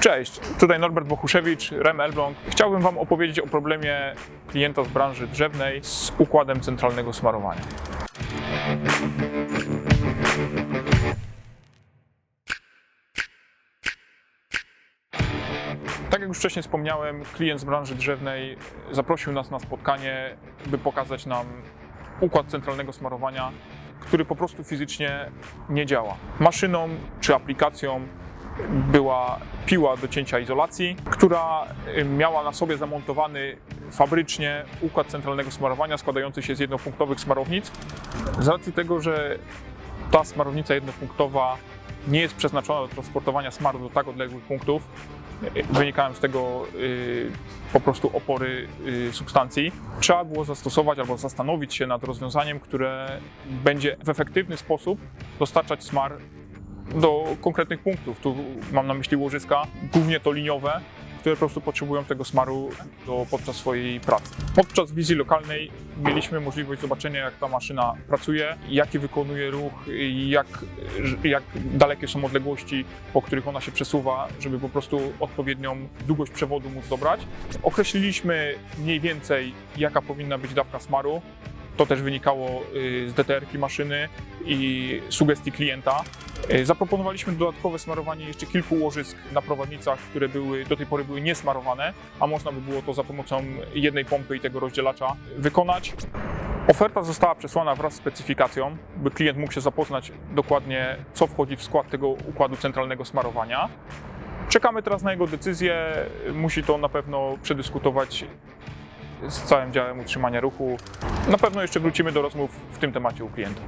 Cześć, tutaj Norbert Bochuszewicz, Rem Elbląg. Chciałbym Wam opowiedzieć o problemie klienta z branży drzewnej z układem centralnego smarowania. Tak jak już wcześniej wspomniałem, klient z branży drzewnej zaprosił nas na spotkanie, by pokazać nam układ centralnego smarowania, który po prostu fizycznie nie działa. Maszyną czy aplikacją była piła do cięcia izolacji, która y, miała na sobie zamontowany fabrycznie układ centralnego smarowania składający się z jednopunktowych smarownic. Z racji tego, że ta smarownica jednopunktowa nie jest przeznaczona do transportowania smaru do tak odległych punktów, y, wynikają z tego y, po prostu opory y, substancji. Trzeba było zastosować albo zastanowić się nad rozwiązaniem, które będzie w efektywny sposób dostarczać smar do konkretnych punktów. Tu mam na myśli łożyska, głównie to liniowe, które po prostu potrzebują tego smaru do, podczas swojej pracy. Podczas wizji lokalnej mieliśmy możliwość zobaczenia, jak ta maszyna pracuje, jaki wykonuje ruch, jak, jak dalekie są odległości, po których ona się przesuwa, żeby po prostu odpowiednią długość przewodu móc dobrać. Określiliśmy mniej więcej, jaka powinna być dawka smaru. To też wynikało y, z DTR-ki maszyny i sugestii klienta. Y, Zaproponowaliśmy dodatkowe smarowanie jeszcze kilku łożysk na prowadnicach, które były, do tej pory były niesmarowane, a można by było to za pomocą jednej pompy i tego rozdzielacza wykonać. Oferta została przesłana wraz z specyfikacją, by klient mógł się zapoznać dokładnie, co wchodzi w skład tego układu centralnego smarowania. Czekamy teraz na jego decyzję. Musi to na pewno przedyskutować z całym działem utrzymania ruchu. Na pewno jeszcze wrócimy do rozmów w tym temacie u klienta.